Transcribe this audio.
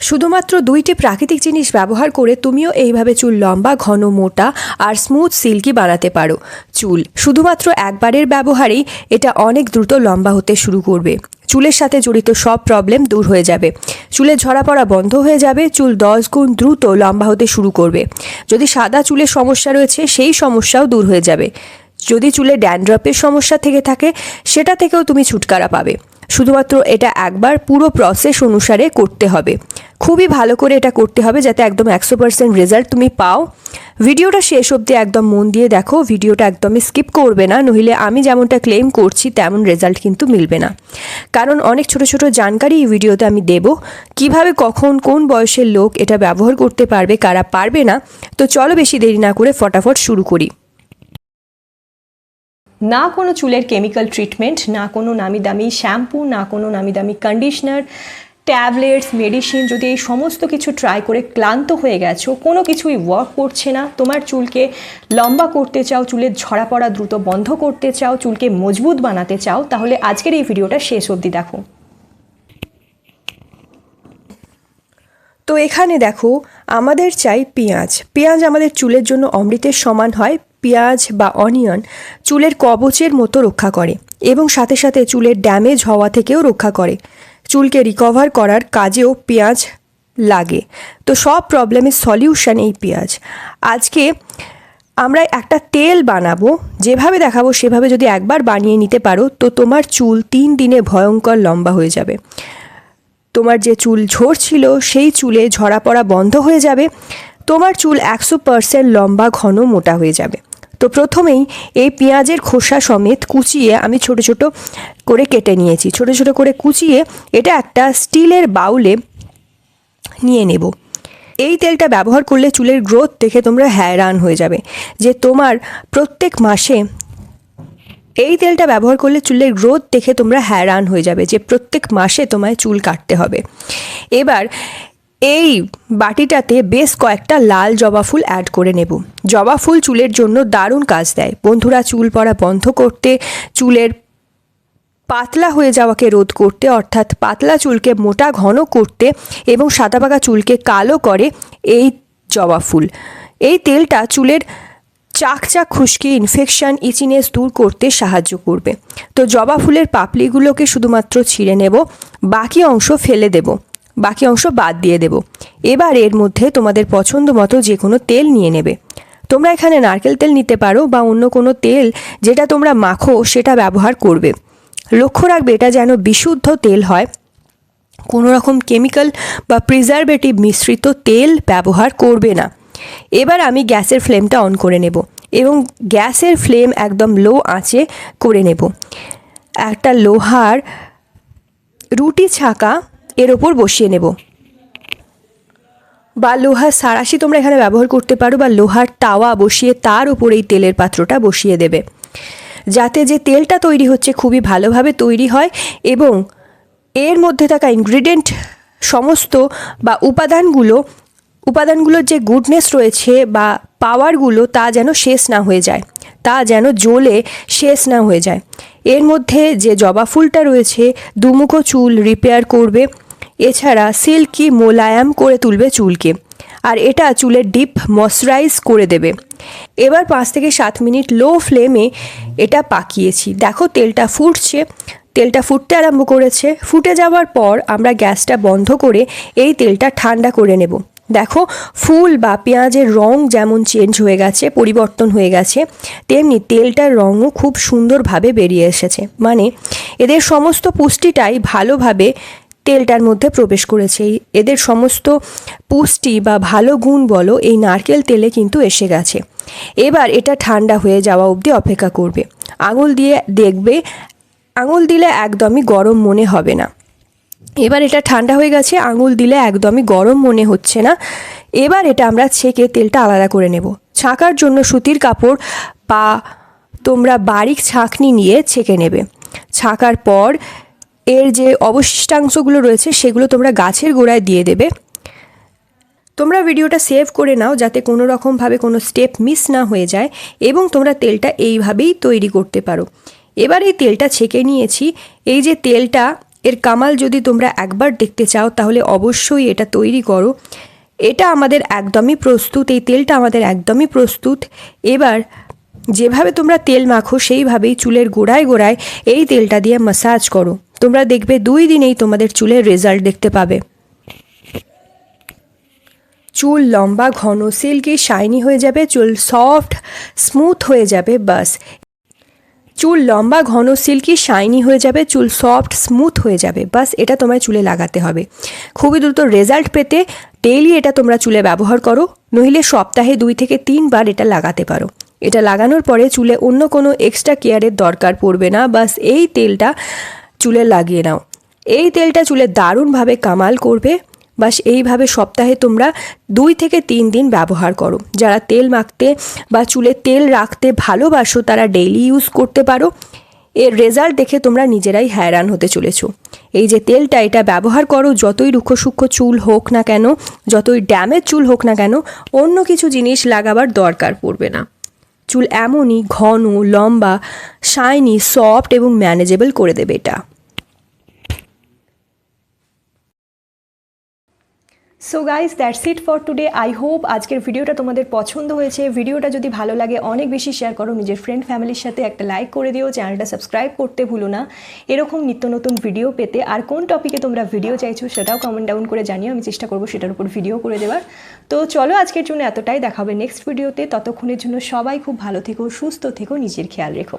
শুধুমাত্র দুইটি প্রাকৃতিক জিনিস ব্যবহার করে তুমিও এইভাবে চুল লম্বা, ঘন, মোটা আর স্মুথ সিল্কি বানাতে পারো। চুল শুধুমাত্র একবারের ব্যবহারেই এটা অনেক দ্রুত লম্বা হতে শুরু করবে। চুলের সাথে জড়িত সব প্রবলেম দূর হয়ে যাবে। চুলে ঝরা পড়া বন্ধ হয়ে যাবে, চুল দশ গুণ দ্রুত লম্বা হতে শুরু করবে। যদি সাদা চুলের সমস্যা রয়েছে, সেই সমস্যাও দূর হয়ে যাবে। যদি চুলে ড্যান্ড্রপের সমস্যা থেকে থাকে, সেটা থেকেও তুমি ছুটকারা পাবে। শুধুমাত্র এটা একবার পুরো প্রসেস অনুসারে করতে হবে। খুবই ভালো করে এটা করতে হবে যাতে একদম একশো পার্সেন্ট রেজাল্ট তুমি পাও। ভিডিওটা শেষ অবধি একদম মন দিয়ে দেখো, ভিডিওটা একদমই স্কিপ করবে না, নইলে আমি যেমনটা ক্লেম করছি তেমন রেজাল্ট কিন্তু মিলবে না। কারণ অনেক ছোট ছোট জানকারি এই ভিডিওতে আমি দেব, কীভাবে কখন কোন বয়সের লোক এটা ব্যবহার করতে পারবে, কারা পারবে না, তো চলো বেশি দেরি না করে ফটাফট শুরু করি। না কোনো চুলের কেমিক্যাল ট্রিটমেন্ট না কোনো নামি দামি শ্যাম্পু না কোনো নামি দামি কন্ডিশনার ট্যাবলেটস মেডিসিন যদি এই সমস্ত কিছু ট্রাই করে ক্লান্ত হয়ে গেছো, কোনো কিছুই ওয়ার্ক করছে না, তোমার চুলকে লম্বা করতে চাও, চুলের ঝরা পড়া দ্রুত বন্ধ করতে চাও, চুলকে মজবুত বানাতে চাও, তাহলে আজকের এই ভিডিওটা শেষ অবধি দেখো। তো এখানে দেখো, আমাদের চাই পেঁয়াজ। পেঁয়াজ আমাদের চুলের জন্য অমৃতের সমান হয় পেঁয়াজ বা অনিয়ন চুলের কবচের মতো রক্ষা করে এবং সাথে সাথে চুলের ড্যামেজ হওয়া থেকেও রক্ষা করে। চুলকে রিকভার করার কাজেও পেঁয়াজ লাগে। তো সব প্রবলেমের সলিউশন এই পেঁয়াজ। আজকে আমরা একটা তেল বানাবো, যেভাবে দেখাবো সেভাবে যদি একবার বানিয়ে নিতে পারো, তো তোমার চুল তিন দিনে ভয়ঙ্কর লম্বা হয়ে যাবে। তোমার যে চুল ঝরছিল সেই চুলে ঝরা পড়া বন্ধ হয়ে যাবে। তোমার চুল একশো পার্সেন্ট লম্বা, ঘন, মোটা হয়ে যাবে। তো প্রথমেই এই পেঁয়াজের খোসা সমেত কুচিয়ে আমি ছোট ছোট করে কেটে নিয়েছি। ছোট ছোট করে কুচিয়ে এটা একটা স্টিলের বাউলে নিয়ে নেব। এই তেলটা ব্যবহার করলে চুলের গ্রোথ দেখে তোমরা হ্যারান হয়ে যাবে যে তোমার প্রত্যেক মাসে এই তেলটা ব্যবহার করলে চুলের গ্রোথ দেখে তোমরা হ্যারান হয়ে যাবে যে প্রত্যেক মাসে তোমায় চুল কাটতে হবে। এবার এই বাটিটাতে বেশ কয়েকটা লাল জবা ফুল অ্যাড করে নেব। জবা ফুল চুলের জন্য দারুণ কাজ দেয়। বন্ধুরা, চুল পড়া বন্ধ করতে, চুলের পাতলা হয়ে যাওয়াকে রোধ করতে, অর্থাৎ পাতলা চুলকে মোটা ঘন করতে এবং সাদা পাকা চুলকে কালো করে এই জবা ফুল। এই তেলটা চুলের চাকচাক খুশকি ইনফেকশান ইচিনেস দূর করতে সাহায্য করবে। তো জবা ফুলের পাপড়িগুলোকে শুধুমাত্র ছিঁড়ে নেব, বাকি অংশ ফেলে দেব। বাকি অংশ বাদ দিয়ে দেব। এবার এর মধ্যে তোমাদের পছন্দ মতো যে কোনো তেল নিয়ে নেবে। তোমরা এখানে নারকেল তেল নিতে পারো বা অন্য কোনো তেল যেটা তোমরা মাখো সেটা ব্যবহার করবে। লক্ষ্য রাখবে এটা যেন বিশুদ্ধ তেল হয়। কোনো রকম কেমিক্যাল বা প্রিজারভেটিভ মিশ্রিত তেল ব্যবহার করবে না। এবার আমি গ্যাসের ফ্লেমটা অন করে নেব এবং গ্যাসের ফ্লেম একদম লো আঁচে করে নেব। একটা লোহার রুটি ছাকা এর ওপর বসিয়ে নেব। বা লোহার সারাশি তোমরা এখানে ব্যবহার করতে পারো, বা লোহার তাওয়া বসিয়ে তার উপর এই তেলের পাত্রটা বসিয়ে দেবে। যাতে যে তেলটা তৈরি হচ্ছে খুবই ভালোভাবে তৈরি হয় এবং এর মধ্যে থাকা ইনগ্রিডিয়েন্ট সমস্ত বা উপাদানগুলো, উপাদানগুলোর যে গুডনেস রয়েছে বা পাওয়ারগুলো তা যেন শেষ না হয়ে যায়, তা যেন জ্বলে শেষ না হয়ে যায়। এর মধ্যে যে জবা ফুলটা রয়েছে, দুমুখো চুল রিপেয়ার করবে এছাড়া সিল্কি মোলায়াম করে তুলবে চুলকে, আর এটা চুলের ডিপ ময়শ্চারাইজ করে দেবে। এবার পাঁচ থেকে সাত মিনিট লো ফ্লেমে এটা পাকিয়েছি। দেখো তেলটা ফুটছে। তেলটা ফুটতে আরম্ভ করেছে। ফুটে যাওয়ার পর আমরা গ্যাসটা বন্ধ করে এই তেলটা ঠান্ডা করে নেব। দেখো ফুল বা পেঁয়াজের রং যেমন চেঞ্জ হয়ে গেছে, পরিবর্তন হয়ে গেছে, তেমনি তেলটার রঙও খুব সুন্দরভাবে বেরিয়ে এসেছে। মানে এদের সমস্ত পুষ্টিটাই ভালোভাবে তেলটার মধ্যে প্রবেশ করেছে। এদের সমস্ত পুষ্টি বা ভালো গুণ বলো এই নারকেল তেলে কিন্তু এসে গেছে। এবার এটা ঠান্ডা হয়ে যাওয়া অবধি অপেক্ষা করবে। আঙুল দিয়ে দেখবে, আঙুল দিলে একদমই গরম মনে হবে না। এবার এটা ঠান্ডা হয়ে গেছে, আঙুল দিলে একদমই গরম মনে হচ্ছে না। এবার এটা আমরা ছেঁকে তেলটা আলাদা করে নেব। ছাঁকার জন্য সুতির কাপড় বা তোমরা বারিক ছাঁকনি নিয়ে ছেঁকে নেবে। ছাঁকার পর এর যে অবশিষ্টাংশগুলো রয়েছে, সেগুলো তোমরা গাছের গোড়ায় দিয়ে দেবে। তোমরা ভিডিওটা সেভ করে নাও যাতে কোনো রকমভাবে কোনো স্টেপ মিস না হয়ে যায় এবং তোমরা তেলটা এইভাবেই তৈরি করতে পারো। এবার এই তেলটা ছেঁকে নিয়েছি। এই যে তেলটা, এর কামাল যদি তোমরা একবার দেখতে চাও, তাহলে অবশ্যই এটা তৈরি করো। এটা আমাদের একদমই প্রস্তুত, এই তেলটা আমাদের একদমই প্রস্তুত। এবার যেভাবে তোমরা তেল মাখো, সেইভাবেই চুলের গোড়ায় গোড়ায় এই তেলটা দিয়ে মাসাজ করো। তোমরা দেখবে দুই দিনেই তোমাদের চুলের রেজাল্ট দেখতে পাবে। চুল লম্বা, ঘন, সিল্কি, শাইনি হয়ে যাবে, চুল সফট, স্মুথ হয়ে যাবে, বাস। চুল লম্বা, ঘন, সিল্কি, শাইনি হয়ে যাবে, চুল সফট, স্মুথ হয়ে যাবে, বাস, এটা তোমায় চুলে লাগাতে হবে। খুবই দ্রুত রেজাল্ট পেতে ডেইলি এটা তোমরা চুলে ব্যবহার করো, নইলে সপ্তাহে দুই থেকে তিনবার এটা লাগাতে পারো। এটা লাগানোর পরে চুলে অন্য কোনো এক্সট্রা কেয়ারের দরকার পড়বে না, বাস, এই তেলটা চুলে লাগিয়ে নাও। এই তেলটা চুলে দারুণভাবে কামাল করবে। বাস এইভাবে সপ্তাহে তোমরা দুই থেকে তিন দিন ব্যবহার করো। যারা তেল মাখতে বা চুলে তেল রাখতে ভালোবাসো, তারা ডেইলি ইউজ করতে পারো। এর রেজাল্ট দেখে তোমরা নিজেরাই হ্যারান হতে চলেছ। এই যে তেলটা, এটা ব্যবহার করো, যতই রুক্ষ সূক্ষ্ম চুল হোক না কেন, যতই ড্যামেজ চুল হোক না কেন, অন্য কিছু জিনিস লাগাবার দরকার পড়বে না। চুল এমনই ঘন লম্বা শাইনি সফট এবং ম্যানেজেবল করে দেবে এটা। So guys that's it for today I hope আজকের ভিডিওটা তোমাদের পছন্দ হয়েছে। ভিডিওটা যদি ভালো লাগে, অনেক বেশি শেয়ার করো নিজের ফ্রেন্ড ফ্যামিলির সাথে। একটা লাইক করে দিও চ্যানেলটা সাবস্ক্রাইব করতে ভুলো না। এরকম নিত্য নতুন ভিডিও পেতে। আর কোন টপিকে তোমরা ভিডিও চাইছো, সেটাও কমেন্ট ডাউন করে জানিও। আমি চেষ্টা করব সেটার উপর ভিডিও করে দেওয়ার। তো চলো আজকের জন্য এতটাই। দেখা হবে নেক্সট ভিডিওতে ততক্ষণের জন্য সবাই খুব ভালো থেকো, সুস্থ থেকো, নিজের খেয়াল রেখো।